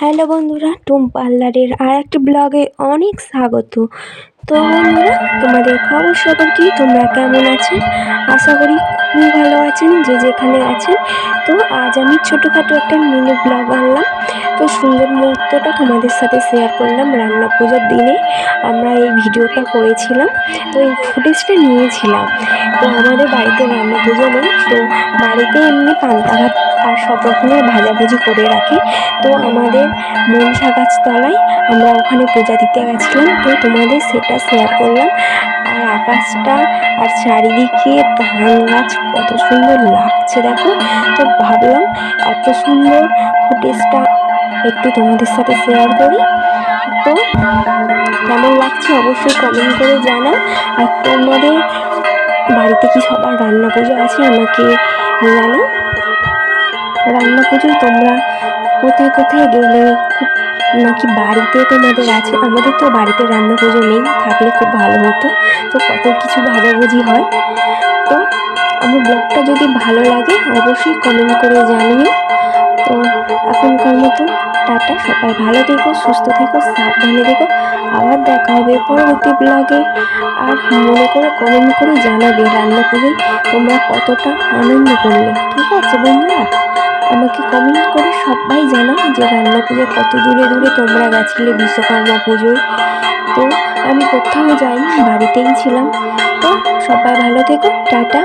Hello বন্ধুরা, টুম পার্লারের আর একটি ব্লগে অনেক স্বাগত। তো বন্ধুরা, তোমাদের খবর সবর কি? তোমরা কেমন আছেন? আশা করি খুবই ভালো আছেন, যে যেখানে আছেন। তো আজ আমি ছোটোখাটো একটা মিনি ব্লগ আনলাম। তো সুন্দর মুহূর্তটা তোমাদের সাথে শেয়ার করলাম রান্না পুজোর দিনে। আমরা এই ভিডিওটা করেছিলাম, তো এই ফুটেজটা নিয়েছিলাম। তো আমাদের বাড়িতে রান্না পুজো নেই, তো বাড়িতে এমনি পান্তা ভাত আর সব রকমের ভাজাভুজি করে রাখে। তো আমাদের মনসা গাছতলায় আমরা ওখানে পূজা দিতে গেছিলাম। তো তোমাদের সেটা শেয়ার করলাম। আর আকাশটা আর চারিদিকে ধান গাছ কত সুন্দর লাগছে দেখো। তো ভাবলাম এত সুন্দর ফুটেজটা একটু তোমাদের সাথে শেয়ার করি। তো কেমন লাগছে অবশ্যই কমেন্ট করে জানাও। আর তোমাদের বাড়িতে কি সবার রান্না পুজো আছে আমাকে জানাও। রান্না পুজোয় তোমরা কোথায় কোথায় গেলে? খুব নাকি বাড়িতে তোমাদের আছে, আমাদের তো বাড়িতে রান্না পুজো নেই, থাকলে খুব ভালো হতো। তো কত কিছু ভাজাভুজি হয়। তো আমার ব্লগটা যদি ভালো লাগে, অবশ্যই কমেন্ট করে জানিও। তো এখনকার মতো টাটা, সবাই ভালো থেকো, সুস্থ থেকো, সাবধানে থেকো। আবার দেখা হবে পরবর্তী ব্লগে আর মনে করে কমেন্ট করে জানাবে রান্না পুজোয় তোমরা কতটা আনন্দ করলে। ঠিক আছে বন্ধুরা? আমাকে কমেন্ট করে সবাই জানাও যে রান্না পুজো কত দূরে দূরে তোমরা গেছিলে বিশ্বকর্মা পুজোয়। তো আমি কোথাও যাইনি, বাড়িতেই ছিলাম। তো সবাই ভালো থেকো, টাটা।